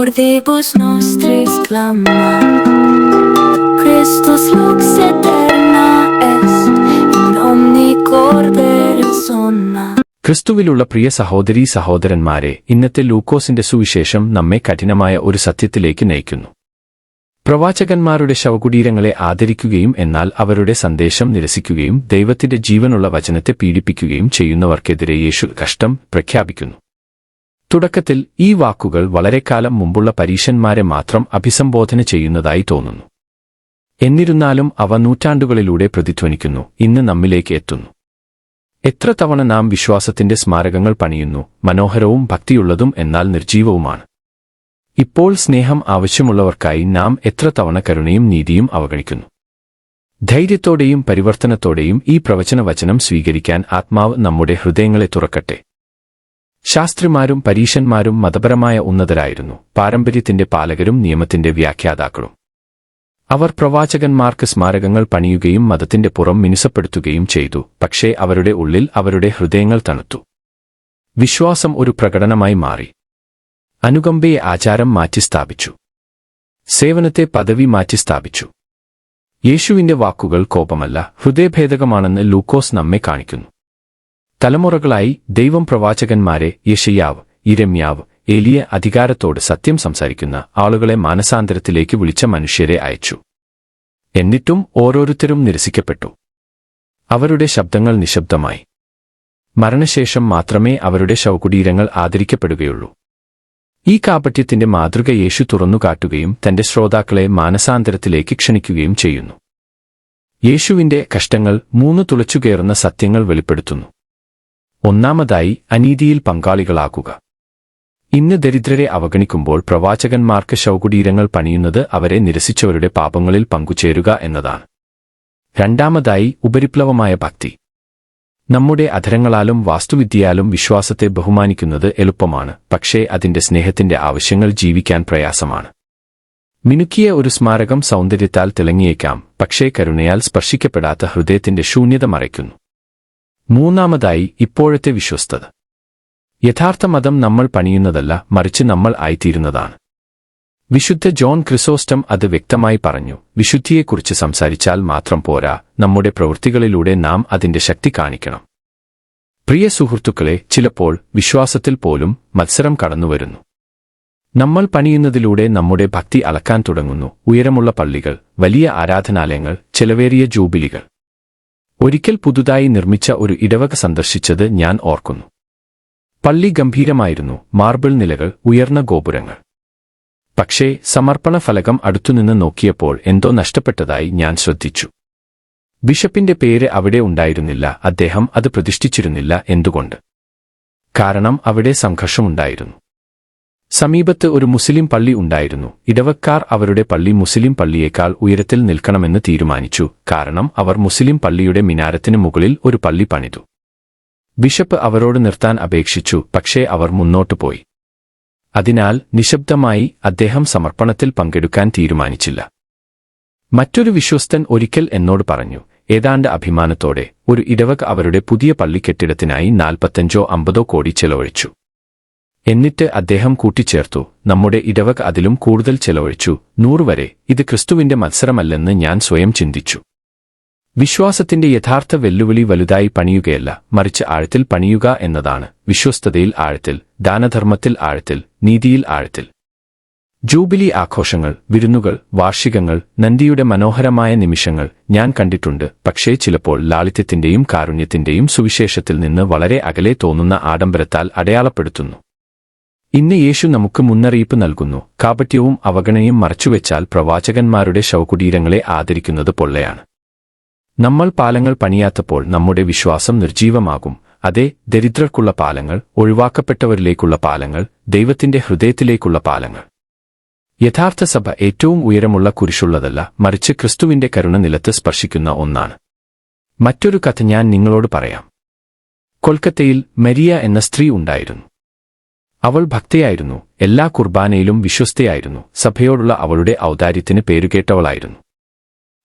orbibus nostris clama. Christus lux eterna est in omni corpore sonna. ക്രിസ്തുവിലുള്ള പ്രിയ സഹോദരീ സഹോദരന്മാരെ ഇന്നത്തെ ലൂക്കോസിന്റെ സുവിശേഷം നമ്മെ കഠിനമായ ഒരു സത്യത്തിലേക്ക് നയിക്കുന്നു. പ്രവാചകന്മാരുടെ ശവകുടീരങ്ങളെ ആദരിക്കുകയും എന്നാൽ അവരുടെ സന്ദേശം നിരസിക്കുകയും ദൈവത്തിന്റെ ജീവനുള്ള വചനത്തെ പീഡിപ്പിക്കുകയും ചെയ്യുന്നവർക്കെതിരെ യേശു കഷ്ടം പ്രഖ്യാപിക്കുന്നു. തുടക്കത്തിൽ ഈ വാക്കുകൾ വളരെക്കാലം മുമ്പുള്ള പരീശന്മാരെ മാത്രം അഭിസംബോധന ചെയ്യുന്നതായി തോന്നുന്നു. എന്നിരുന്നാലും അവ നൂറ്റാണ്ടുകളിലൂടെ പ്രതിധ്വനിക്കുന്നു ഇന്ന് നമ്മിലേക്ക് എത്തുന്നു. എത്ര തവണ നാം വിശ്വാസത്തിന്റെ സ്മാരകങ്ങൾ പണിയുന്നു മനോഹരവും ഭക്തിയുള്ളതും എന്നാൽ നിർജീവവുമാണ്. ഇപ്പോൾ സ്നേഹം ആവശ്യമുള്ളവർക്കായി നാം എത്ര തവണ കരുണയും നീതിയും അവഗണിക്കുന്നു. ധൈര്യത്തോടെയും പരിവർത്തനത്തോടെയും ഈ പ്രവചന വചനം സ്വീകരിക്കാൻ ആത്മാവ് നമ്മുടെ ഹൃദയങ്ങളെ തുറക്കട്ടെ. ശാസ്ത്രിമാരും പരീശന്മാരും മതപരമായ ഉന്നതരായിരുന്നു. പാരമ്പര്യത്തിന്റെ പാലകരും നിയമത്തിന്റെ വ്യാഖ്യാതാക്കളും. അവർ പ്രവാചകന്മാർക്ക് സ്മാരകങ്ങൾ പണിയുകയും മതത്തിന്റെ പുറം മിനുസപ്പെടുത്തുകയും ചെയ്തു. പക്ഷേ അവരുടെ ഉള്ളിൽ അവരുടെ ഹൃദയങ്ങൾ തണുത്തു. വിശ്വാസം ഒരു പ്രകടനമായി മാറി. അനുകമ്പയെ ആചാരം മാറ്റിസ്ഥാപിച്ചു. സേവനത്തെ പദവി മാറ്റിസ്ഥാപിച്ചു. യേശുവിന്റെ വാക്കുകൾ കോപമല്ല ഹൃദയഭേദകമാണെന്ന് ലൂക്കോസ് നമ്മെ കാണിക്കുന്നു. തലമുറകളായി ദൈവം പ്രവാചകന്മാരെ യഷയാവ് ഇരമ്യാവ് എലിയ അധികാരത്തോട് സത്യം സംസാരിക്കുന്ന ആളുകളെ മാനസാന്തരത്തിലേക്ക് വിളിച്ച മനുഷ്യരെ അയച്ചു. എന്നിട്ടും ഓരോരുത്തരും നിരസിക്കപ്പെട്ടു. അവരുടെ ശബ്ദങ്ങൾ നിശബ്ദമായി. മരണശേഷം മാത്രമേ അവരുടെ ശവകുടീരങ്ങൾ ആദരിക്കപ്പെടുകയുള്ളൂ. ഈ കാപട്യത്തിന്റെ മാതൃക യേശു തുറന്നുകാട്ടുകയും തന്റെ ശ്രോതാക്കളെ മാനസാന്തരത്തിലേക്ക് ക്ഷണിക്കുകയും ചെയ്യുന്നു. യേശുവിന്റെ കഷ്ടങ്ങൾ മൂന്ന് തുളച്ചുകയറുന്ന സത്യങ്ങൾ വെളിപ്പെടുത്തുന്നു. ഒന്നാമതായി അനീതിയിൽ പങ്കാളികളാക്കുക. ഇന്ന് ദരിദ്രരെ അവഗണിക്കുമ്പോൾ പ്രവാചകന്മാർക്ക് ശവകുടീരങ്ങൾ പണിയുന്നത് അവരെ നിരസിച്ചവരുടെ പാപങ്ങളിൽ പങ്കുചേരുക എന്നതാണ്. രണ്ടാമതായി ഉപരിപ്ലവമായ ഭക്തി. നമ്മുടെ അധരങ്ങളാലും വാസ്തുവിദ്യയാലും വിശ്വാസത്തെ ബഹുമാനിക്കുന്നത് എളുപ്പമാണ് പക്ഷേ അതിന്റെ സ്നേഹത്തിന്റെ ആവശ്യങ്ങൾ ജീവിക്കാൻ പ്രയാസമാണ്. മിനുക്കിയ ഒരു സ്മാരകം സൗന്ദര്യത്താൽ തിളങ്ങിയേക്കാം പക്ഷേ കരുണയാൽ സ്പർശിക്കപ്പെടാത്ത ഹൃദയത്തിന്റെ ശൂന്യത മറയ്ക്കുന്നു. മൂന്നാമതായി ഇപ്പോഴത്തെ വിശ്വസ്തത. യഥാർത്ഥ മതം നമ്മൾ പണിയുന്നതല്ല മറിച്ച് നമ്മൾ ആയിത്തീരുന്നതാണ്. വിശുദ്ധ ജോൺ ക്രിസോസ്റ്റം അത് വ്യക്തമായി പറഞ്ഞു വിശുദ്ധിയെക്കുറിച്ച് സംസാരിച്ചാൽ മാത്രം പോരാ നമ്മുടെ പ്രവൃത്തികളിലൂടെ നാം അതിന്റെ ശക്തി കാണിക്കണം. പ്രിയ സുഹൃത്തുക്കളെ ചിലപ്പോൾ വിശ്വാസത്തിൽ പോലും മത്സരം കടന്നുവരുന്നു. നമ്മൾ പണിയുന്നതിലൂടെ നമ്മുടെ ഭക്തി അളക്കാൻ തുടങ്ങുന്നു ഉയരമുള്ള പള്ളികൾ വലിയ ആരാധനാലയങ്ങൾ ചെലവേറിയ ജൂബിലികൾ. ഒരിക്കൽ പുതുതായി നിർമ്മിച്ച ഒരു ഇടവക സന്ദർശിച്ചത് ഞാൻ ഓർക്കുന്നു. പള്ളി ഗംഭീരമായിരുന്നു മാർബിൾ നിലകൾ ഉയർന്ന ഗോപുരങ്ങൾ. പക്ഷേ സമർപ്പണ ഫലകം അടുത്തുനിന്ന് നോക്കിയപ്പോൾ എന്തോ നഷ്ടപ്പെട്ടതായി ഞാൻ ശ്രദ്ധിച്ചു. ബിഷപ്പിന്റെ പേര് അവിടെ ഉണ്ടായിരുന്നില്ല അദ്ദേഹം അത് പ്രതിഷ്ഠിച്ചിരുന്നില്ല എന്തുകൊണ്ട്? കാരണം അവിടെ സംഘർഷമുണ്ടായിരുന്നു. സമീപത്ത് ഒരു മുസ്ലിം പള്ളി ഉണ്ടായിരുന്നു. ഇടവക്കാർ അവരുടെ പള്ളി മുസ്ലിം പള്ളിയേക്കാൾ ഉയരത്തിൽ നിൽക്കണമെന്ന് തീരുമാനിച്ചു. കാരണം അവർ മുസ്ലിം പള്ളിയുടെ മിനാരത്തിന് മുകളിൽ ഒരു പള്ളി പണിതു. ബിഷപ്പ് അവരോട് നിർത്താൻ അപേക്ഷിച്ചു പക്ഷേ അവർ മുന്നോട്ടു പോയി. അതിനാൽ നിശബ്ദമായി അദ്ദേഹം സമർപ്പണത്തിൽ പങ്കെടുക്കാൻ തീരുമാനിച്ചില്ല. മറ്റൊരു വിശ്വസ്തൻ ഒരിക്കൽ എന്നോട് പറഞ്ഞു ഏതാണ്ട് അഭിമാനത്തോടെ ഒരു ഇടവക് അവരുടെ പുതിയ പള്ളി കെട്ടിടത്തിനായി നാൽപ്പത്തഞ്ചോ അമ്പതോ കോടി ചെലവഴിച്ചു. എന്നിട്ട് അദ്ദേഹം കൂട്ടിച്ചേർത്തു. നമ്മുടെ ഇടവക അതിലും കൂടുതൽ ചെലവഴിച്ചു. നൂറുവരെ ഇത് ക്രിസ്തുവിന്റെ മത്സരമല്ലെന്ന് ഞാൻ സ്വയം ചിന്തിച്ചു. വിശ്വാസത്തിന്റെ യഥാർത്ഥ വെല്ലുവിളി വലുതായി പണിയുകയല്ല. മറിച്ച് ആഴത്തിൽ പണിയുക എന്നതാണ്. വിശ്വസ്തതയിൽ ആഴത്തിൽ ദാനധർമ്മത്തിൽ ആഴത്തിൽ നീതിയിൽ ആഴത്തിൽ. ജൂബിലി ആഘോഷങ്ങൾ വിരുന്നുകൾ വാർഷികങ്ങൾ നന്ദിയുടെ മനോഹരമായ നിമിഷങ്ങൾ ഞാൻ കണ്ടിട്ടുണ്ട്. പക്ഷേ ചിലപ്പോൾ ലാളിത്യത്തിന്റെയും കാരുണ്യത്തിന്റെയും സുവിശേഷത്തിൽ നിന്ന് വളരെ അകലെ തോന്നുന്ന ആഡംബരത്താൽ അടയാളപ്പെടുത്തുന്നു. ഇന്ന് യേശു നമുക്ക് മുന്നറിയിപ്പ് നൽകുന്നു. കാപട്യവും അവഗണനയും മറച്ചുവെച്ചാൽ പ്രവാചകന്മാരുടെ ശവകുടീരങ്ങളെ ആദരിക്കുന്നത് പൊള്ളയാണ്. നമ്മൾ പാലങ്ങൾ പണിയാത്തപ്പോൾ നമ്മുടെ വിശ്വാസം നിർജീവമാകും അതേ ദരിദ്രർക്കുള്ള പാലങ്ങൾ ഒഴിവാക്കപ്പെട്ടവരിലേക്കുള്ള പാലങ്ങൾ ദൈവത്തിന്റെ ഹൃദയത്തിലേക്കുള്ള പാലങ്ങൾ. യഥാർത്ഥ സഭ ഏറ്റവും ഉയരമുള്ള കുരിശുള്ളതല്ല മറിച്ച് ക്രിസ്തുവിന്റെ കരുണ നിലത്ത് സ്പർശിക്കുന്ന ഒന്നാണ്. മറ്റൊരു കഥ ഞാൻ നിങ്ങളോട് പറയാം. കൊൽക്കത്തയിൽ മരിയ എന്ന സ്ത്രീ ഉണ്ടായിരുന്നു. അവൾ ഭക്തയായിരുന്നു. എല്ലാ കുർബാനയിലും വിശ്വസ്തയായിരുന്നു. സഭയോടുള്ള അവളുടെ ഔദാര്യത്തിന് പേരുകേട്ടവളായിരുന്നു.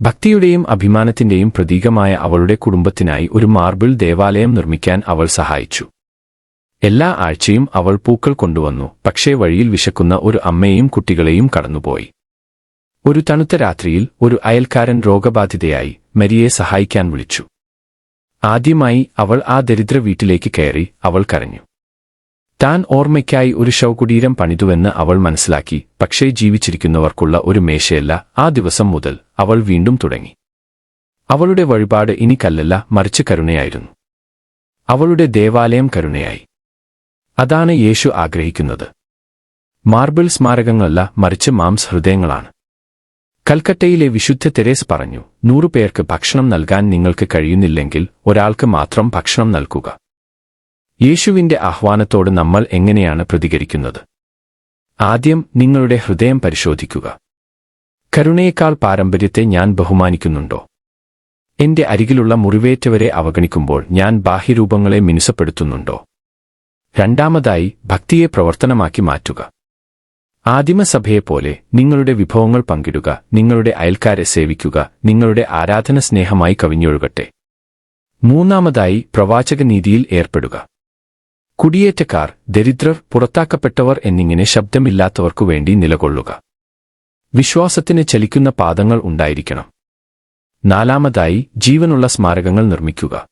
ഭക്തിയുടെയും അഭിമാനത്തിന്റെയും പ്രതീകമായ അവളുടെ കുടുംബത്തിനായി ഒരു മാർബിൾ ദേവാലയം നിർമ്മിക്കാൻ അവൾ സഹായിച്ചു. എല്ലാ ആഴ്ചയും അവൾ പൂക്കൾ കൊണ്ടുവന്നു. പക്ഷേ വഴിയിൽ വിശക്കുന്ന ഒരു അമ്മയെയും കുട്ടികളെയും കടന്നുപോയി. ഒരു തണുത്ത രാത്രിയിൽ ഒരു അയൽക്കാരൻ രോഗബാധിതയായി മരിയെ സഹായിക്കാൻ വിളിച്ചു. ആദ്യമായി അവൾ ആ ദരിദ്ര വീട്ടിലേക്ക് കയറി അവൾ കരഞ്ഞു. താൻ ഓർമ്മയ്ക്കായി ഒരു ശവകുടീരം പണിതുവെന്ന് അവൾ മനസ്സിലാക്കി. പക്ഷേ ജീവിച്ചിരിക്കുന്നവർക്കുള്ള ഒരു മേശയല്ല ആ ദിവസം മുതൽ അവൾ വീണ്ടും തുടങ്ങി. അവളുടെ വഴിപാട് ഇനി കല്ലല്ല മറിച്ച് കരുണയായിരുന്നു. അവളുടെ ദേവാലയം കരുണയായി. അതാണ് യേശു ആഗ്രഹിക്കുന്നത്. മാർബിൾ സ്മാരകങ്ങളല്ല മറിച്ച് മാംസ് ഹൃദയങ്ങളാണ്. കൽക്കട്ടയിലെ വിശുദ്ധ തെരേസ് പറഞ്ഞു നൂറുപേർക്ക് ഭക്ഷണം നൽകാൻ നിങ്ങൾക്ക് കഴിയുന്നില്ലെങ്കിൽ ഒരാൾക്ക് മാത്രം ഭക്ഷണം നൽകുക. യേശുവിന്റെ ആഹ്വാനത്തോട് നമ്മൾ എങ്ങനെയാണ് പ്രതികരിക്കുന്നത്? ആദ്യം നിങ്ങളുടെ ഹൃദയം പരിശോധിക്കുക. കരുണയേക്കാൾ പാരമ്പര്യത്തെ ഞാൻ ബഹുമാനിക്കുന്നുണ്ടോ? എന്റെ അരികിലുള്ള മുറിവേറ്റവരെ അവഗണിക്കുമ്പോൾ ഞാൻ ബാഹ്യരൂപങ്ങളെ മിനുസപ്പെടുത്തുന്നുണ്ടോ? രണ്ടാമതായി ഭക്തിയെ പ്രവർത്തനമാക്കി മാറ്റുക. ആദിമസഭയെപ്പോലെ നിങ്ങളുടെ വിഭവങ്ങൾ പങ്കിടുക നിങ്ങളുടെ അയൽക്കാരെ സേവിക്കുക നിങ്ങളുടെ ആരാധന സ്നേഹമായി കവിഞ്ഞൊഴുകട്ടെ. മൂന്നാമതായി പ്രവാചകനീതിയിൽ ഏർപ്പെടുക. കുടിയേറ്റക്കാർ ദരിദ്രർ പുറത്താക്കപ്പെട്ടവർ എന്നിങ്ങനെ ശബ്ദമില്ലാത്തവർക്കു വേണ്ടി നിലകൊള്ളുക. വിശ്വാസത്തിന് ചലിക്കുന്ന പാദങ്ങൾ ഉണ്ടായിരിക്കണം. നാലാമതായി ജീവനുള്ള സ്മാരകങ്ങൾ നിർമ്മിക്കുക.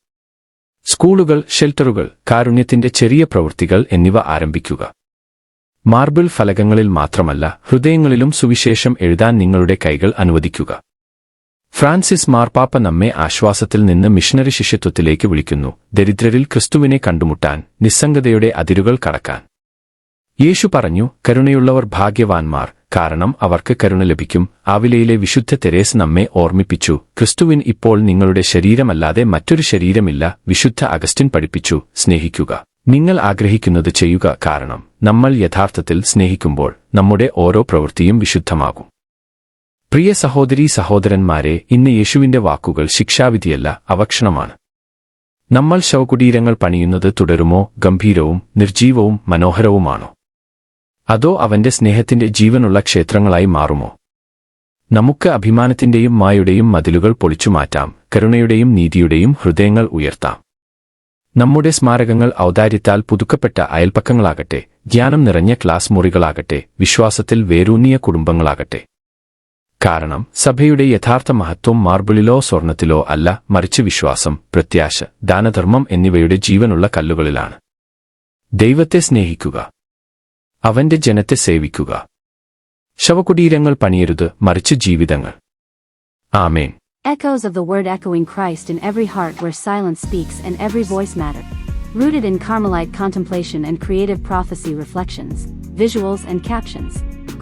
സ്കൂളുകൾ ഷെൽട്ടറുകൾ കാരുണ്യത്തിന്റെ ചെറിയ പ്രവൃത്തികൾ എന്നിവ ആരംഭിക്കുക. മാർബിൾ ഫലകങ്ങളിൽ മാത്രമല്ല ഹൃദയങ്ങളിലും സുവിശേഷം എഴുതാൻ നിങ്ങളുടെ കൈകൾ അനുവദിക്കുക. ഫ്രാൻസിസ് മാർപ്പാപ്പ നമ്മെ ആശ്വാസത്തിൽ നിന്ന് മിഷണറി ശിഷ്യത്വത്തിലേക്ക് വിളിക്കുന്നു. ദരിദ്രരിൽ ക്രിസ്തുവിനെ കണ്ടുമുട്ടാൻ നിസ്സംഗതയുടെ അതിരുകൾ കടക്കാൻ. യേശു പറഞ്ഞു കരുണയുള്ളവർ ഭാഗ്യവാൻമാർ കാരണം അവർക്ക് കരുണ ലഭിക്കും. ആവിലയിലെ വിശുദ്ധ തെരേസ് നമ്മെ ഓർമ്മിപ്പിച്ചു. ക്രിസ്തുവിൻ ഇപ്പോൾ നിങ്ങളുടെ ശരീരമല്ലാതെ മറ്റൊരു ശരീരമില്ല. വിശുദ്ധ അഗസ്റ്റിൻ പഠിപ്പിച്ചു സ്നേഹിക്കുക. നിങ്ങൾ ആഗ്രഹിക്കുന്നത് ചെയ്യുക കാരണം നമ്മൾ യഥാർത്ഥത്തിൽ സ്നേഹിക്കുമ്പോൾ നമ്മുടെ ഓരോ പ്രവൃത്തിയും വിശുദ്ധമാകും. പ്രിയ സഹോദരീ സഹോദരന്മാരെ ഇന്ന് യേശുവിന്റെ വാക്കുകൾ ശിക്ഷാവിധിയല്ല അവക്ഷണമാണ്. നമ്മൾ ശവകുടീരങ്ങൾ പണിയുന്നത് തുടരുമോ ഗംഭീരവും നിർജീവവും മനോഹരവുമാണോ? അതോ അവന്റെ സ്നേഹത്തിന്റെ ജീവനുള്ള ക്ഷേത്രങ്ങളായി മാറുമോ? നമുക്ക് അഭിമാനത്തിന്റെയും മായുടെയും മതിലുകൾ പൊളിച്ചുമാറ്റാം കരുണയുടെയും നീതിയുടെയും ഹൃദയങ്ങൾ ഉയർത്താം. നമ്മുടെ സ്മാരകങ്ങൾ ഔദാര്യത്താൽ പുതുക്കപ്പെട്ട അയൽപ്പക്കങ്ങളാകട്ടെ ജ്ഞാനം നിറഞ്ഞ ക്ലാസ് മുറികളാകട്ടെ വിശ്വാസത്തിൽ വേരൂന്നിയ കുടുംബങ്ങളാകട്ടെ. കാരണം സഭയുടെ യഥാർത്ഥ മഹത്വം മാർബിളിലോ സ്വർണത്തിലോ അല്ല മറിച്ച് വിശ്വാസം പ്രത്യാശ ദാനധർമ്മം എന്നിവയുടെ ജീവനുള്ള കല്ലുകളിലാണ് ദൈവത്തെ സ്നേഹിക്കുക അവന്റെ ജനത്തെ സേവിക്കുക ശവകുടീരങ്ങൾ പണിയരുത് മറിച്ച് ജീവിതങ്ങൾ ആമേൻ Echoes of the word echoing Christ in every heart where silence speaks and every voice matters. Rooted in Carmelite contemplation and creative prophecy reflections, visuals and captions.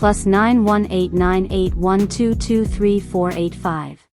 plus 918981223485.